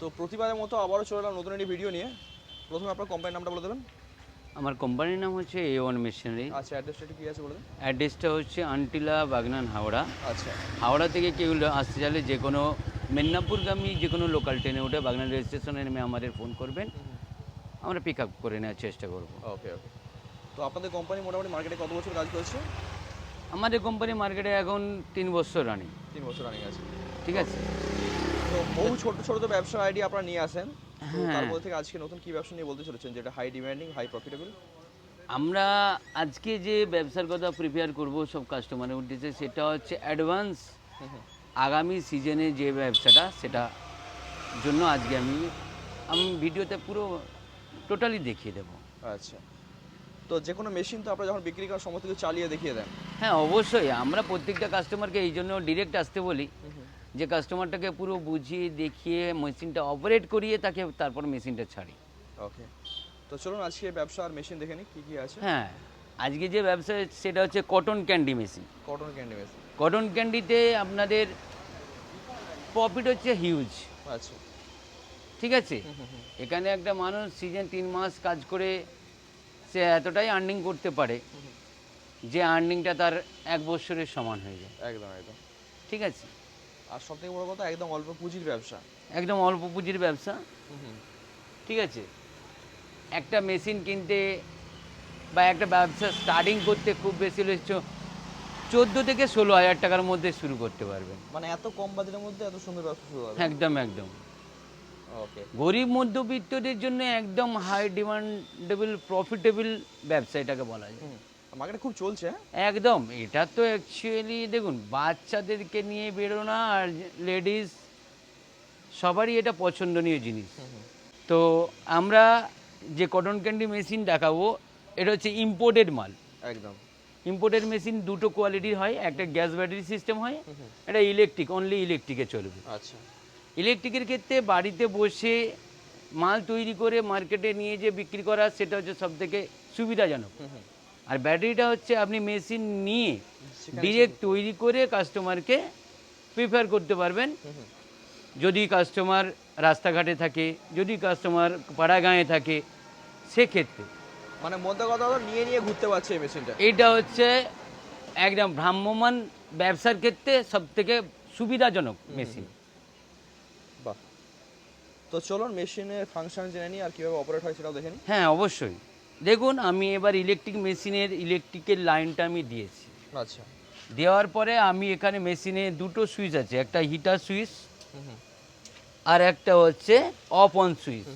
তো প্রতিবারের মতো আবারও চলে এলাম নতুন একটি ভিডিও নিয়ে। প্রথমে আপনার কোম্পানির নামটা বলে দেবেন। আমার কোম্পানির নাম হচ্ছে এ ওয়ান মেশিনারি আচ্ছা অ্যাড্রেসটা কি আছে বলে দেন। অ্যাড্রেসটা হচ্ছে আন্টিলা বাগনান হাওড়া। আচ্ছা। হাওড়া থেকে কেউ আসতে চাইলে যে কোনো মেদিনীপুরগামী যে কোনো লোকাল ট্রেনে উঠে বাগনান রেল স্টেশনে নেমে আমাদের ফোন করবেন। আমরা পিক আপ করে নেওয়ার চেষ্টা করব। ওকে ওকে তো আপনাদের কোম্পানি মোটামুটি মার্কেটে কত বছর কাজ করছে? আমাদের কোম্পানি মার্কেটে এখন তিন বছর রানিং তিন বছর রানিং আছে। ঠিক আছে? বহু ছোট ছোট তো ব্যবসার আইডিয়া আপনারা নিয়ে আসেন। তো তার হ্যাঁ। মধ্যে থেকে আজকে নতুন কি ব্যবসা নিয়ে বলতে চলেছেন? যেটা হাই ডিমান্ডিং হাই প্রফিটেবল আমরা আজকে যে ব্যবসার কথা প্রিপেয়ার করব সব কাস্টমারের উদ্দেশ্যে সেটা হচ্ছে অ্যাডভান্স আগামী সিজনে যে ব্যবসাটা সেটা জন্য আজকে আমি আমি ভিডিওতে পুরো টোটালি দেখিয়ে দেবো। আচ্ছা। তো যে কোনো মেশিন তো আপনারা যখন বিক্রি করার সময় থেকে চালিয়ে দেখিয়ে দেন। হ্যাঁ অবশ্যই। আমরা প্রত্যেকটা কাস্টমারকে এই জন্য ডিরেক্ট আসতে বলি। যে কাস্টমারটাকে পুরো বুঝিয়ে দেখিয়ে মেশিনটা অপারেট করিয়ে তাকে তারপর মেশিনটা ছাড়ি। ওকে তো চলুন আজকে ব্যবসা আর মেশিন দেখে নিই কী কী আছে? হ্যাঁ আজকে যে ব্যবসা সেটা হচ্ছে cotton candy machine cotton candy machine cotton ক্যান্ডিতে আপনাদের প্রফিট হচ্ছে হিউজ আচ্ছা। ঠিক আছে? এখানে একটা মানুষ সিজন তিন মাস কাজ করে সে এতটাই আর্নিং করতে পারে যে আর্নিংটা তার এক বছরের সমান হয়ে যায়। একদম একদম। ঠিক আছে? আর সব থেকে বড় কথা একদম অল্প পুঁজির ব্যবসা। একদম অল্প পুঁজির ব্যবসা। ঠিক আছে? একটা মেশিন কিনতে বা একটা ব্যবসা স্টার্টিং করতে খুব বেশি হলে চোদ্দ থেকে ষোলো হাজার টাকার মধ্যে শুরু করতে পারবেন। মানে এত কম বাজেটের মধ্যে এত সুন্দর ব্যবসা শুরু হবে। একদম একদম। ওকে। গরিব মধ্যবিত্তদের জন্য একদম হাই ডিমান্ডেবল প্রফিটেবল ব্যবসা এটাকে বলা যায়। মার্কেটে খুব চলছে হ্যাঁ? একদম এটা তো অ্যাকচুয়ালি দেখুন বাচ্চাদেরকে নিয়ে বেরোনা আর লেডিস সবারই এটা পছন্দনীয় জিনিস। তো আমরা যে কটন ক্যান্ডি মেশিন দেখাবো এটা হচ্ছে ইম্পোর্টেড মাল। একদম। ইম্পোর্টেড মেশিন দুটো কোয়ালিটির হয় একটা গ্যাস ব্যাটারি সিস্টেম হয় এটা ইলেকট্রিক অনলি ইলেকট্রিকে চলবে। আচ্ছা। ইলেকট্রিকের ক্ষেত্রে বাড়িতে বসে মাল তৈরি করে মার্কেটে নিয়ে যে বিক্রি করা সেটা হচ্ছে সব থেকে সুবিধাজনক আর ব্যাটারিটা হচ্ছে আপনি মেশিন নিয়ে ডিরেক্ট তৈরি করে কাস্টমারকে প্রিফার করতে পারবেন। যদি কাস্টমার রাস্তাঘাটে থাকে যদি কাস্টমার পাড়াগাঁয়ে থাকে সেক্ষেত্রে। মানে মধ্যে কথা হলো নিয়ে নিয়ে ঘুরতে পারছে এই মেশিনটা। এইটা হচ্ছে একদম ভ্রাম্যমান ব্যবসার ক্ষেত্রে সব থেকে সুবিধাজনক মেশিন। বাহ। তো চলুন মেশিনের ফাংশন জেনে নিই আর কীভাবে অপারেট হয় সেটাও দেখে নিই। হ্যাঁ অবশ্যই। দেখুন আমি এবার ইলেকট্রিক মেশিনের ইলেকট্রিকের লাইনটা আমি দিয়েছি। আচ্ছা। দেওয়ার পরে আমি এখানে মেশিনে দুটো সুইচ আছে একটা হিটার সুইচ আর একটা হচ্ছে অফ অন সুইচ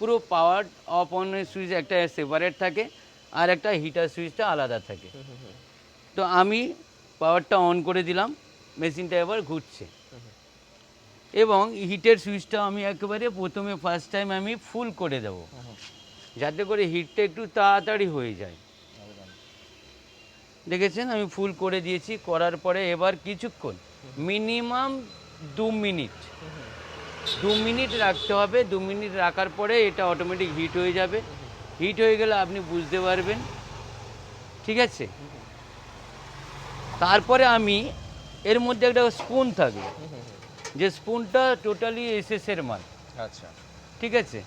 পুরো পাওয়ার অফ অন সুইচ একটা সেপারেট থাকে আর একটা হিটার সুইচটা আলাদা থাকে। তো আমি পাওয়ারটা অন করে দিলাম মেশিনটা এবার ঘুরছে। এবং হিটের সুইচটা আমি একেবারে প্রথমে ফার্স্ট টাইম আমি ফুল করে দেব। যাতে করে হিটটা একটু তাড়াতাড়ি হয়ে যায়। দেখেছেন? আমি ফুল করে দিয়েছি করার পরে এবার কিছুক্ষণ মিনিমাম দু মিনিট। দু মিনিট রাখতে হবে দু মিনিট রাখার পরে এটা অটোমেটিক হিট হয়ে যাবে। হিট হয়ে গেলে আপনি বুঝতে পারবেন। ঠিক আছে? তারপরে আমি এর মধ্যে একটা স্পুন থাকবে। যে স্পুনটা টোটালি এসএসের মাল। আচ্ছা। ঠিক আছে?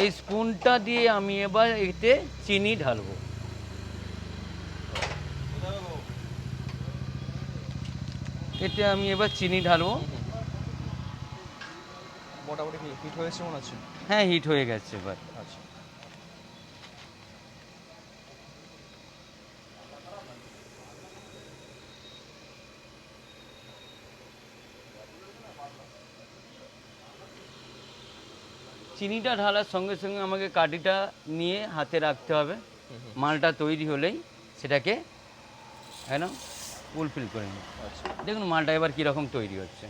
এই স্পুনটা দিয়ে আমি এবার এতে চিনি ঢালবো। এতে আমি এবার চিনি ঢালবো। মোটামুটি হিট হয়েছে মনে হচ্ছে? হ্যাঁ হিট হয়ে গেছে এবার। আচ্ছা। চিনিটা ঢালার সঙ্গে সঙ্গে আমাকে কাঠিটা নিয়ে হাতে রাখতে হবে। মালটা তৈরি হলেই সেটাকে একদম ফুলফিল করে নিই। আচ্ছা। দেখুন মালটা এবার কীরকম তৈরি হচ্ছে।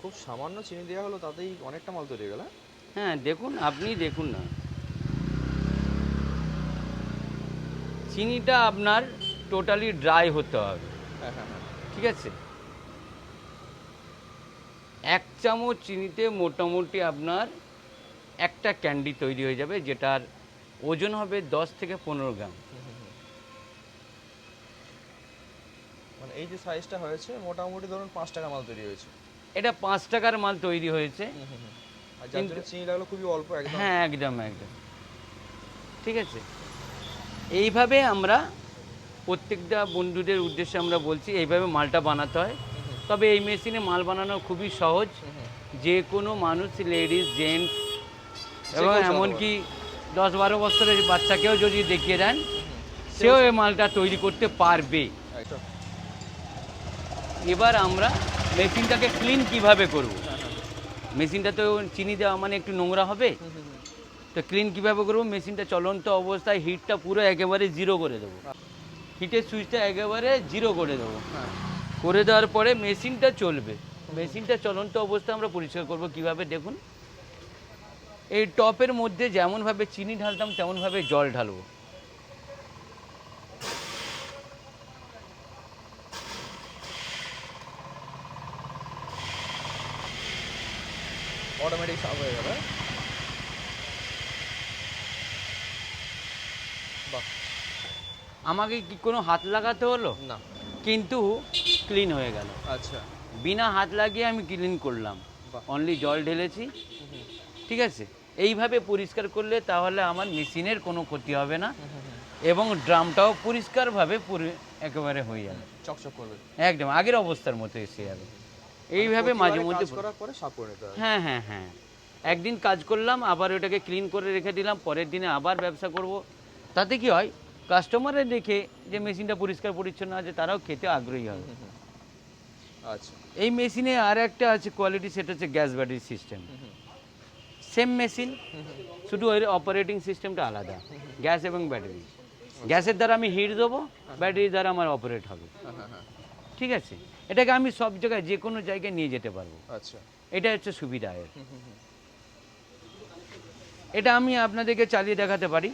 খুব সামান্য চিনি দেওয়া হলো তাতেই অনেকটা মাল তৈরি হয়ে গেল হ্যাঁ? হ্যাঁ দেখুন আপনি দেখুন না। চিনিটা আপনার টোটালি ড্রাই হতে হবে। হ্যাঁ হ্যাঁ। ঠিক আছে? এক চামচ চিনিতে মোটামুটি আপনার একটা ক্যান্ডি তৈরি হয়ে যাবে যেটার ওজন হবে দশ থেকে পনেরো গ্রাম। মানে এই যে সাইজটা হয়েছে মোটামুটি ধরুন পাঁচ টাকা মাল তৈরি হয়েছে। এটা পাঁচ টাকার মাল তৈরি হয়েছে। আর চিনি লাগল খুবই অল্প একদম। হ্যাঁ একদম একদম। ঠিক আছে? এইভাবে আমরা প্রত্যেকটা বন্ধুদের উদ্দেশ্যে আমরা বলছি এইভাবে মালটা বানাতে হয়। তবে এই মেশিনে মাল বানানো খুবই সহজ। যে কোনো মানুষ লেডিস জেন্টস এবং এমনকি দশ বারো বছরের বাচ্চাকেও যদি দেখিয়ে দেন সেও এই মালটা তৈরি করতে পারবে। এবার আমরা মেশিনটাকে ক্লিন কীভাবে করব? মেশিনটা তো চিনি দেওয়া মানে একটু নোংরা হবে? তো ক্লিন কীভাবে করব? মেশিনটা চলন্ত অবস্থায় হিটটা পুরো একেবারে জিরো করে দেবো। হিটের সুইচটা একেবারে জিরো করে দেবো। হ্যাঁ। করে দেওয়ার পরে মেশিনটা চলবে। মেশিনটা চলন্ত অবস্থা আমরা পরিষ্কার করব কীভাবে দেখুন। এই টপের মধ্যে যেমনভাবে চিনি ঢালতাম তেমনভাবে জল ঢালবো। অটোমেটিক সাফ হয়ে গেল হ্যাঁ? আমাকে কি কোনো হাত লাগাতে হলো? না। কিন্তু ক্লিন হয়ে গেল। আচ্ছা। বিনা হাত লাগিয়ে আমি ক্লিন করলাম। অনলি জল ঢেলেছি। ঠিক আছে? এইভাবে পরিষ্কার করলে তাহলে আমার মেশিনের কোনো ক্ষতি হবে না। এবং ড্রামটাও পরিষ্কারভাবে পুরি- একেবারে হয়ে যাবে। চকচক করবে। একদম আগের অবস্থার মতো এসে যাবে। এইভাবে মাঝে মধ্যে হ্যাঁ হ্যাঁ হ্যাঁ। একদিন কাজ করলাম আবার ওটাকে ক্লিন করে রেখে দিলাম পরের দিনে আবার ব্যবসা করব। তাতে কি হয়? কাস্টমারে দেখে যে মেশিনটা পরিষ্কার পরিচ্ছন্ন আছে তারাও খেতে আগ্রহী হবে। আচ্ছা। এই মেশিনে আর একটা আছে কোয়ালিটি সেটা হচ্ছে gas battery system same machine শুধু ওই অপারেটিং সিস্টেমটা আলাদা গ্যাস এবং ব্যাটারি গ্যাসের দ্বারা আমি হিট দেবো ব্যাটারির দ্বারা আমার অপারেট হবে। ঠিক আছে? এটাকে আমি সব জায়গায় যে কোনো জায়গায় নিয়ে যেতে পারব। আচ্ছা। এটা হচ্ছে সুবিধা এর। এটা আমি আপনাদেরকে চালিয়ে দেখাতে পারি।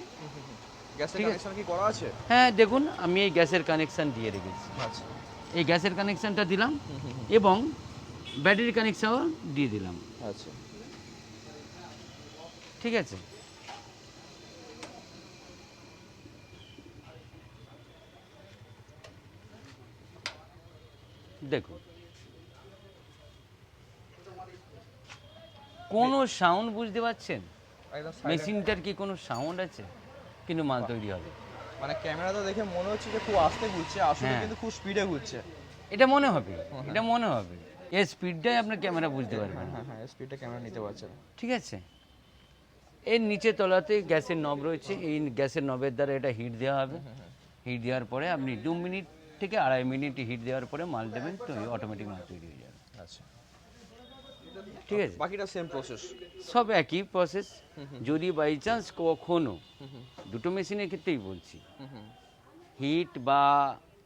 গ্যাসের কানেকশন কি করা আছে? হ্যাঁ দেখুন আমি এই গ্যাসের কানেকশান দিয়ে রেখেছি। আচ্ছা। এই গ্যাসের কানেকশানটা দিলাম এবং ব্যাটারি কানেকশানও দিয়ে দিলাম। আচ্ছা। ঠিক আছে। দেখুন কোনো সাউন্ড বুঝতে পারছেন? মেশিনটার কি কোনো সাউন্ড আছে? কিন্তু মাল তৈরি হবে। মানে ক্যামেরাটা দেখে মনে হচ্ছে যে খুব আস্তে ঘুরছে আসলে হ্যাঁ। কিন্তু খুব স্পিডে ঘুরছে। এটা মনে হবে এটা মনে হবে। এর স্পিডটাই আপনার ক্যামেরা বুঝতে পারবেন। হ্যাঁ হ্যাঁ স্পিডটা ক্যামেরা নিতে পারছে ঠিক আছে। এর নিচে তলাতে গ্যাসের নব রয়েছে এই গ্যাসের নবের দ্বারা এটা হিট দেওয়া হবে। হিট দেওয়ার পরে আপনি দু মিনিট থেকে আড়াই মিনিট হিট দেওয়ার পরে মাল দেবেন তো অটোমেটিক মাল তৈরি হয়ে যাবে। ঠিক আছে? বাকিটা সেম প্রসেস সব একই প্রসেস যদি বাই চান্স কখনো দুটো মেশিনের ক্ষেত্রেই বলছি হিট বা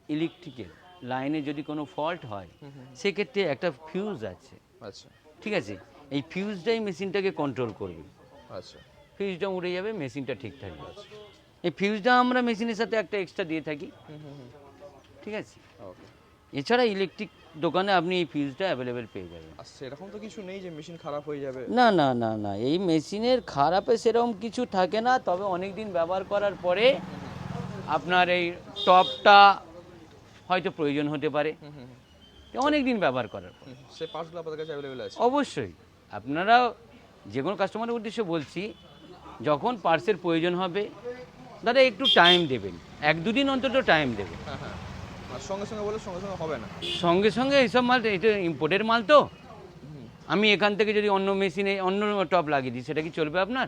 ইলেকট্রিকের লাইনে যদি কোনো ফল্ট হয় সেক্ষেত্রে একটা ফিউজ আছে। আচ্ছা। ঠিক আছে? এই ফিউজটাই মেশিনটাকে কন্ট্রোল করবে। আচ্ছা। ফিউজটা উড়ে যাবে মেশিনটা ঠিক থাকবে। এই ফিউজটা আমরা মেশিনের সাথে একটা এক্সট্রা দিয়ে থাকি। ঠিক আছে? ওকে এছাড়া ইলেকট্রিক দোকানে আপনি এই ফিউজটা অ্যাভেলেবেল পেয়ে যাবেন। আর সেরকম তো কিছু নেই যে মেশিন খারাপ হয়ে যাবে। না না না না এই মেশিনের খারাপে সেরকম কিছু থাকে না তবে অনেক দিন ব্যবহার করার পরে আপনার এই টপটা হয়তো প্রয়োজন হতে পারে। অনেক দিন ব্যবহার করার পর। সে পার্টসগুলো আপনাদের কাছে অ্যাভেলেবেল আছে। অবশ্যই। আপনারা যে কোনো কাস্টমারের উদ্দেশ্যে বলছি যখন পার্সের প্রয়োজন হবে দাদা একটু টাইম দেবেন। এক দুদিন অন্তত টাইম দেবেন। হ্যাঁ হ্যাঁ। সঙ্গে সঙ্গে বলে সঙ্গে সঙ্গে হবে না। সঙ্গে সঙ্গে এইসব মাল এটা ইম্পোর্টের মাল তো। আমি এখান থেকে যদি অন্য মেশিনে অন্য টপ লাগিয়ে দিই সেটা কি চলবে আপনার?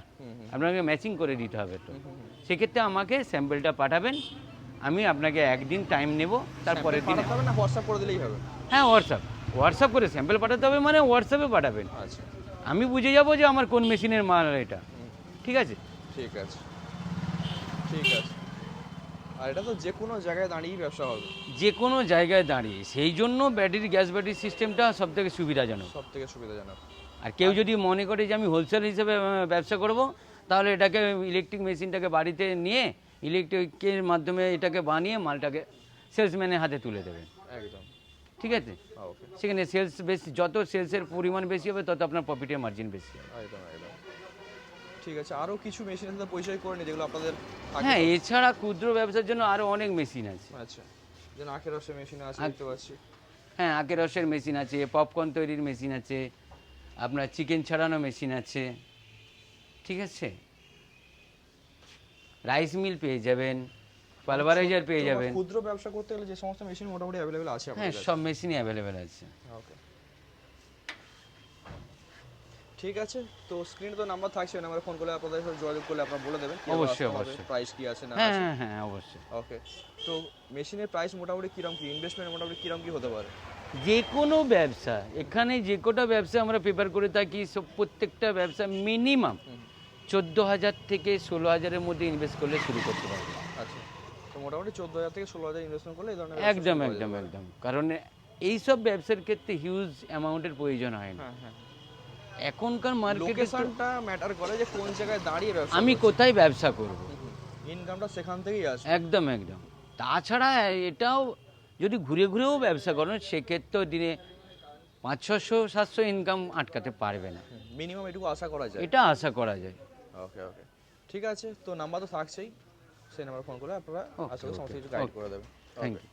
আপনাকে ম্যাচিং করে দিতে হবে তো। সেক্ষেত্রে আমাকে স্যাম্পেলটা পাঠাবেন। আমি আপনাকে একদিন টাইম নেব তারপরের দিনে হবে না হোয়াটসঅ্যাপ করে দিলেই হবে? হ্যাঁ হোয়াটসঅ্যাপ হোয়াটসঅ্যাপ করে স্যাম্পল পাঠাতে হবে মানে হোয়াটসঅ্যাপে পাঠাবেন। আচ্ছা। আমি বুঝে যাব যে আমার কোন মেশিনের মাল এটা। ঠিক আছে? ঠিক আছে। ঠিক আছে। আর এটা তো যে কোনো জায়গায় দাঁড়িয়েই ব্যবসা হবে। যে কোনো জায়গায় দাঁড়িয়ে। সেই জন্য ব্যাটারি গ্যাস ব্যাটারি সিস্টেমটা সব থেকে সুবিধাজনক। সব থেকে সুবিধাজনক। আর কেউ যদি মনে করে যে আমি হোলসেল হিসেবে ব্যবসা করব তাহলে এটাকে ইলেকট্রিক মেশিনটাকে বাড়িতে নিয়ে ইলেকট্রিকের মাধ্যমে এটাকে বানিয়ে মালটাকে সেলসম্যানের হাতে তুলে দেবেন একদম। ঠিক আছে? ওকে। সেখানে সেলস বেশি যত সেলসের পরিমাণ বেশি হবে তত আপনার প্রফিটের মার্জিন বেশি হবে। একদম একদম। ঠিক আছে আরও কিছু মেশিনের সাথে পরিচয় করে নি যেগুলো আপনাদের হ্যাঁ এছাড়া ক্ষুদ্র ব্যবসার জন্য আরও অনেক মেশিন আছে। আচ্ছা যেন আখের রসে মেশিন আছে দেখতে পাচ্ছি। হ্যাঁ আখের রসের মেশিন আছে পপকর্ন তৈরির মেশিন আছে আপনার চিকেন ছাড়ানো মেশিন আছে ঠিক আছে? রাইস মিল পেয়ে যাবেন পালভারাইজার পেয়ে যাবেন। ক্ষুদ্র ব্যবসা করতে গেলে যে সমস্ত মেশিন মোটামুটি অ্যাভেলেবেল আছে হ্যাঁ সব মেশিনই অ্যাভেলেবেল আছে। ওকে ঠিক আছে তো স্ক্রিনে তো নাম্বার থাকছে ওই নাম্বারে ফোন করলে আপনাদের সাথে যোগাযোগ করলে আপনারা বলে দেবেন অবশ্যই, অবশ্যই। প্রাইস কি আছে না হ্যাঁ আছে। হ্যাঁ হ্যাঁ অবশ্যই। ওকে তো মেশিনের প্রাইস মোটামুটি কীরকম কি? ইনভেস্টমেন্ট মোটামুটি কীরকম কি হতে পারে? যে কোনো ব্যবসা এখানে যে কোটা ব্যবসা আমরা প্রিপেয়ার করে থাকি সব প্রত্যেকটা ব্যবসা মিনিমাম চোদ্দ হাজার থেকে ষোলো হাজারের মধ্যে ইনভেস্ট করলে শুরু করতে পারবে। আচ্ছা তো মোটামুটি চোদ্দ হাজার থেকে ষোলো হাজার ইনভেস্টমেন্ট করলে এই ধরনের একদম একদম একদম। কারণ এইসব ব্যবসার ক্ষেত্রে হিউজ অ্যামাউন্টের প্রয়োজন হয় না। হ্যাঁ হ্যাঁ। এখনকার মার্কেটে লোকেশনটা ম্যাটার করে যে কোন জায়গায় দাঁড়িয়ে ব্যবসা আমি কোথায় ব্যবসা করব? ইনকামটা সেখান থেকেই আসবে। একদম একদম। তাছাড়া এটাও যদি ঘুরে ঘুরেও ব্যবসা করেন সেক্ষেত্রেও দিনে পাঁচ ছশো সাতশো ইনকাম আটকাতে পারবে না। মিনিমাম এটুকু আশা করা যায়। এটা আশা করা যায়। ওকে ওকে ঠিক আছে তো নাম্বার তো থাকছেই। সেই নাম্বার ফোন করে আপনারা Okay, আসলে সমস্ত কিছু গাইড করে দেবেন। Thank you